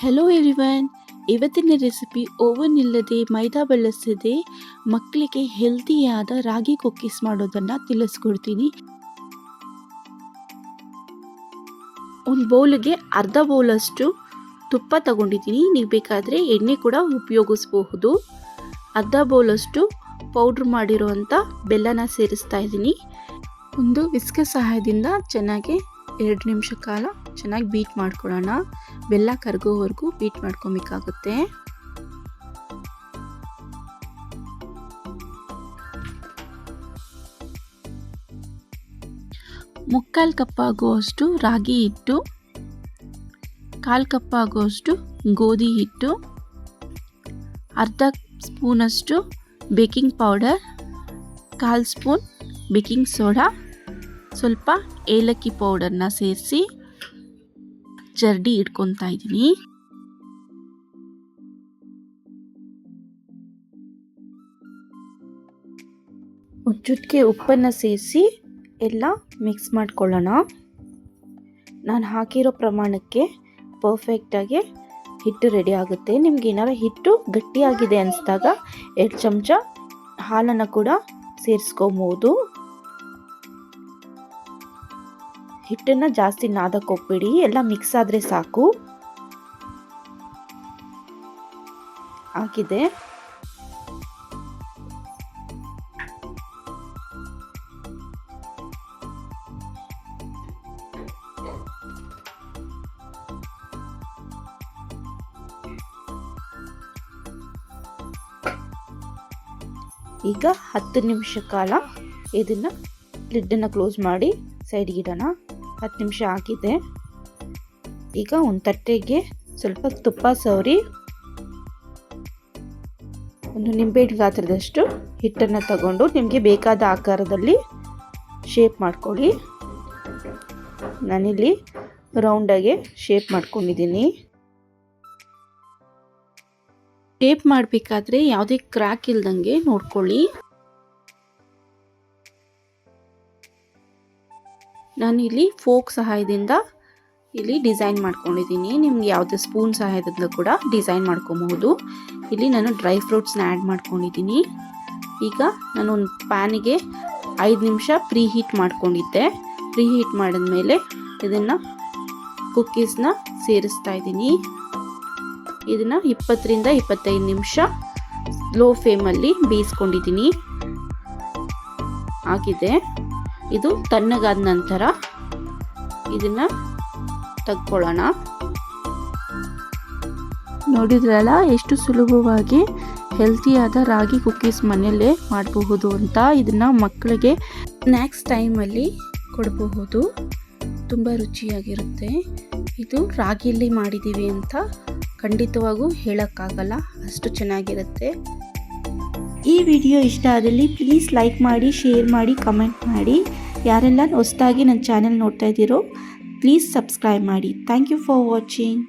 Hello everyone ಇವತ್ತಿನ recipe oven ಇಲ್ಲದೆ ಮೈದಾ ಬಳಸದೆ ಮಕ್ಕಳಿಗೆ ಹೆಲ್ತಿಯಾದ ರಾಗಿ ಕುಕ್ಕೀಸ್ ಮಾಡೋದನ್ನು ತಿಳಿಸ್ಕೊಡ್ತೀನಿ. ಒಂದು ಬೌಲಿಗೆ ಅರ್ಧ ಬೌಲಷ್ಟು ತುಪ್ಪ ತಗೊಂಡಿದ್ದೀನಿ. ನೀವು ಬೇಕಾದರೆ ಎಣ್ಣೆ ಕೂಡ ಉಪಯೋಗಿಸ್ಬಹುದು. ಅರ್ಧ ಬೌಲಷ್ಟು ಪೌಡ್ರ್ ಮಾಡಿರೋವಂಥ ಬೆಲ್ಲನ ಸೇರಿಸ್ತಾ ಇದ್ದೀನಿ. ಒಂದು ವಿಸ್ಕ ಸಹಾಯದಿಂದ ಚೆನ್ನಾಗಿ ಎರಡು ನಿಮಿಷ ಕಾಲ ಚೆನ್ನಾಗಿ ಬೀಟ್ ಮಾಡ್ಕೊಳ್ಳೋಣ ಬೆಲ್ಲ ಕರಗೋವರೆಗೂ ಬೀಟ್ ಮಾಡ್ಕೊಬೇಕಾಗುತ್ತೆ. ಮುಕ್ಕಾಲು ಕಪ್ ಆಗುವಷ್ಟು ರಾಗಿ ಹಿಟ್ಟು. ಕಾಲು ಕಪ್ ಆಗುವಷ್ಟು ಗೋಧಿ ಹಿಟ್ಟು. ಅರ್ಧ ಸ್ಪೂನಷ್ಟು ಬೇಕಿಂಗ್ ಪೌಡರ್. ಕಾಲು ಸ್ಪೂನ್ ಬೇಕಿಂಗ್ ಸೋಡಾ. ಸ್ವಲ್ಪ ಏಲಕ್ಕಿ ಪೌಡರ್ನ ಸೇರಿಸಿ. ಜರ್ಡಿ ಇಟ್ಕೊತಾ ಇದ್ದೀನಿ. ಚುಟ್ಕೆ ಉಪ್ಪನ್ನು ಸೇರಿಸಿ ಎಲ್ಲ ಮಿಕ್ಸ್ ಮಾಡ್ಕೊಳ್ಳೋಣ. ನಾನು ಹಾಕಿರೋ ಪ್ರಮಾಣಕ್ಕೆ ಪರ್ಫೆಕ್ಟಾಗಿ ಹಿಟ್ಟು ರೆಡಿ ಆಗುತ್ತೆ. ನಿಮ್ಗೆ ಏನಾರ ಹಿಟ್ಟು ಗಟ್ಟಿಯಾಗಿದೆ ಅನಿಸಿದಾಗ, ಎರಡು ಚಮಚ ಹಾಲನ್ನು ಕೂಡ ಸೇರಿಸ್ಕೊಬೋದು. ಹಿಟ್ಟನ್ನು ಜಾಸ್ತಿ ನಾದಕ್ಕೆ ಹೋಗ್ಬೇಡಿ, ಎಲ್ಲ ಮಿಕ್ಸ್ ಆದರೆ ಸಾಕು. ಹಾಕಿದೆ ಈಗ ಹತ್ತು ನಿಮಿಷ ಕಾಲ ಇದನ್ನು ಲಿಡ್ಡನ್ನು ಕ್ಲೋಸ್ ಮಾಡಿ ಸೈಡ್ಗೆ ಇಡೋಣ. ಹತ್ತು ನಿಮಿಷ ಆಗಿದೆ ಈಗ ಒಂದು ತಟ್ಟೆಗೆ ಸ್ವಲ್ಪ ತುಪ್ಪ ಸವರಿ. ಒಂದು ನಿಂಬೆಹಣ್ಣು ಗಾತ್ರದಷ್ಟು ಹಿಟ್ಟನ್ನು ತಗೊಂಡು ನಿಮಗೆ ಬೇಕಾದ ಆಕಾರದಲ್ಲಿ ಶೇಪ್ ಮಾಡ್ಕೊಳ್ಳಿ. ನಾನಿಲ್ಲಿ ರೌಂಡಾಗೆ ಶೇಪ್ ಮಾಡ್ಕೊಂಡಿದ್ದೀನಿ. ಟೇಪ್ ಮಾಡಬೇಕಾದ್ರೆ ಯಾವುದೇ ಕ್ರ್ಯಾಕ್ ಇಲ್ದಂಗೆ ನೋಡ್ಕೊಳ್ಳಿ. ನಾನಿಲ್ಲಿ ಫೋಕ್ ಸಹಾಯದಿಂದ ಇಲ್ಲಿ ಡಿಸೈನ್ ಮಾಡ್ಕೊಂಡಿದ್ದೀನಿ. ನಿಮ್ಗೆ ಯಾವುದೇ ಸ್ಪೂನ್ ಸಹಾಯದಿಂದ ಕೂಡ ಡಿಸೈನ್ ಮಾಡ್ಕೊಬಹುದು. ಇಲ್ಲಿ ನಾನು ಡ್ರೈ ಫ್ರೂಟ್ಸ್ನ ಆ್ಯಡ್ ಮಾಡ್ಕೊಂಡಿದ್ದೀನಿ. ಈಗ ನಾನು ಒಂದು ಪ್ಯಾನಿಗೆ ಐದು ನಿಮಿಷ ಪ್ರೀ ಹೀಟ್ ಮಾಡ್ಕೊಂಡಿದ್ದೆ. ಪ್ರೀ ಹೀಟ್ ಮಾಡಿದ ಮೇಲೆ ಇದನ್ನು ಕುಕ್ಕೀಸ್ನ ಸೇರಿಸ್ತಾ ಇದ್ದೀನಿ. ಇದನ್ನು ಇಪ್ಪತ್ತರಿಂದ ಇಪ್ಪತ್ತೈದು ನಿಮಿಷ ಲೋ ಫ್ಲೇಮಲ್ಲಿ ಬೇಯಿಸ್ಕೊಂಡಿದ್ದೀನಿ. ಆಗಿದೆ ಇದು ತಣ್ಣಗಾದ ನಂತರ ಇದನ್ನ ತೆಗ್ಕೊಳ್ಳೋಣ ನೋಡಿದ್ರಲ್ಲ, ಎಷ್ಟು ಸುಲಭವಾಗಿ ಹೆಲ್ತಿಯಾದ ರಾಗಿ ಕುಕ್ಕೀಸ್ ಮನೆಯಲ್ಲೇ ಮಾಡಬಹುದು ಅಂತ ಇದನ್ನು ಮಕ್ಕಳಿಗೆ ಸ್ನ್ಯಾಕ್ಸ್ ಟೈಮಲ್ಲಿ ಕೊಡಬಹುದು. ತುಂಬ ರುಚಿಯಾಗಿರುತ್ತೆ. ಇದು ರಾಗಿಯಲ್ಲಿ ಮಾಡಿದ್ದೀವಿ ಅಂತ ಖಂಡಿತವಾಗೂ ಹೇಳೋಕ್ಕಾಗಲ್ಲ. ಅಷ್ಟು ಚೆನ್ನಾಗಿರುತ್ತೆ. ಈ ವಿಡಿಯೋ ಇಷ್ಟ ಆದಲ್ಲಿ ಪ್ಲೀಸ್ ಲೈಕ್ ಮಾಡಿ ಶೇರ್ ಮಾಡಿ ಕಮೆಂಟ್ ಮಾಡಿ. ಯಾರೆಲ್ಲ ಹೊಸದಾಗಿ ನನ್ನ ಚಾನೆಲ್ ನೋಡ್ತಾ ಇದ್ದೀರೋ ಪ್ಲೀಸ್ ಸಬ್ಸ್ಕ್ರೈಬ್ ಮಾಡಿ. Thank you for watching